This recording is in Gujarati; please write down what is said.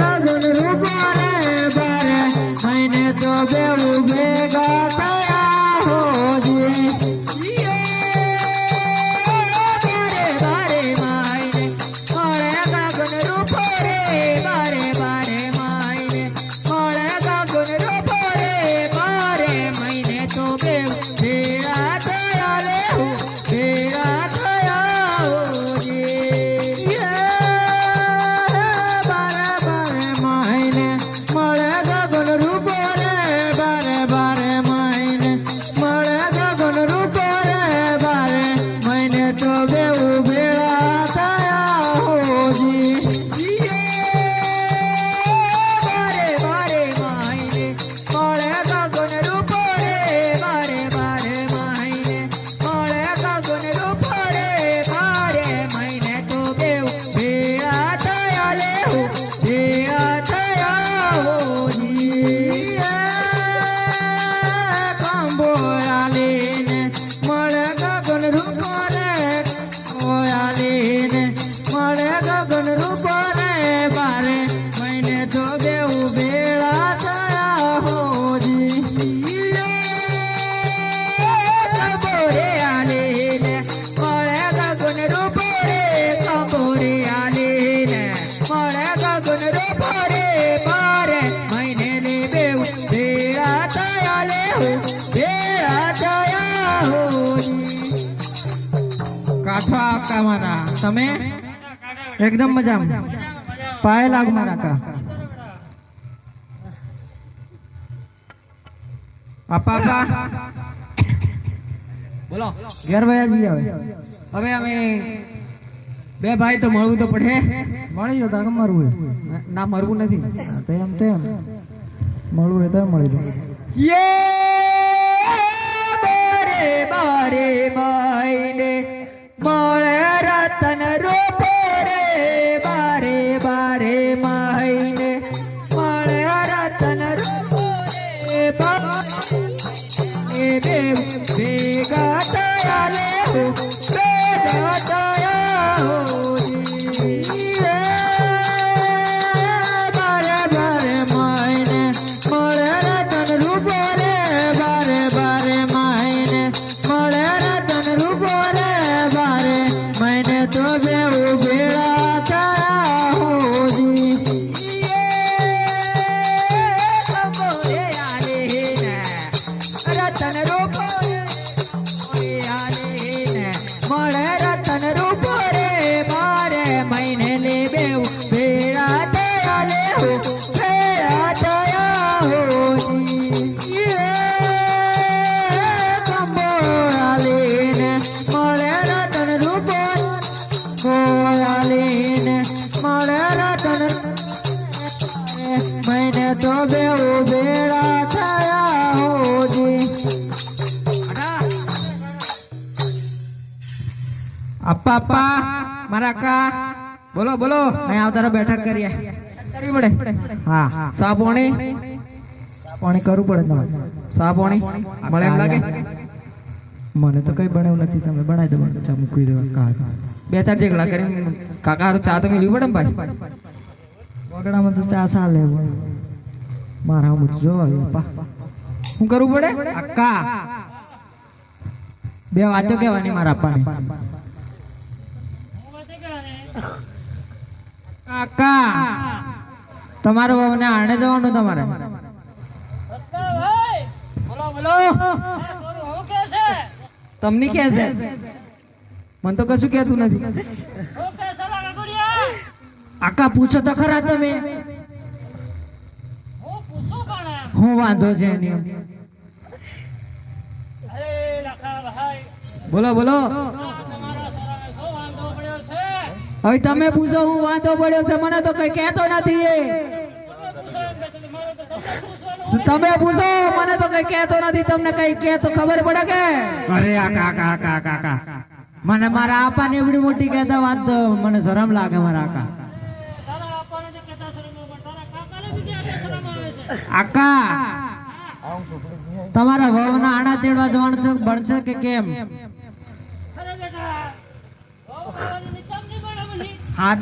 ગગન રૂપો को કાઠો આપકા તમે? એકદમ મજામાં. પાય લાગમાં મારા કા આપા આપા બોલો. ઘેર વયા જઈએ હવે. હવે અમે બે ભાઈ તો મળવું તો પડે. મળી જતા કે મરવું ના મરવું નથી. હા, તો એમ મળવું હોય તો મળી જાય. બારે બારે માઈને મળે રતન રૂપે રે, બારે બારે માહીને મળે રતન રૂપો બે ભેગા રે હો ભેગા થયા મહિને તો બેવું બેડા થયા હોજી અપ્પા અપ્પા મારા કા બોલો બોલો અહીં આવતારા બેઠક કરીએ કરવી પડે હા સા પોણી કરવું પડે તમારે સાપોણી મળે એમ લાગે મને તો કઈ બનાવ્યું નથી તમે બનાવી દો ચા મૂકી દેવા કા બે ચાર જેગડા કરીને કાકા હારું ચા તો મેળવી પડે ને ભાઈ વગડામાં તો ચા સા મારા મુજો શું કરવું પડે? અક્કા બે વાતો કહેવાની મારા અપ્પાને. કાકા તમારો વહુને આણે જવાનું તમારે. બોલો બોલો. તમને કે છે. મને તો કશું કહેતું નથી. આકા પૂછો તો ખરા તમે. હું વાંધો છે એની બોલો બોલો. હવે તમે પૂછો હું વાંધો પડ્યો છે. મને તો કઈ કહેતો નથી એ. તમે પૂછો મને તો કઈ કહેતો નથી. તમને કઈ કહે તો ખબર પડે કે? અરે આ કાકા કાકા કાકા મને મારા આપાને એવડી મોટી કહેતા વાત મને શરમ લાગે મારા આકા. આકા તમારા વહુના આણા તેડવા જવાનું છે ભણશે કે કેમ? હા તો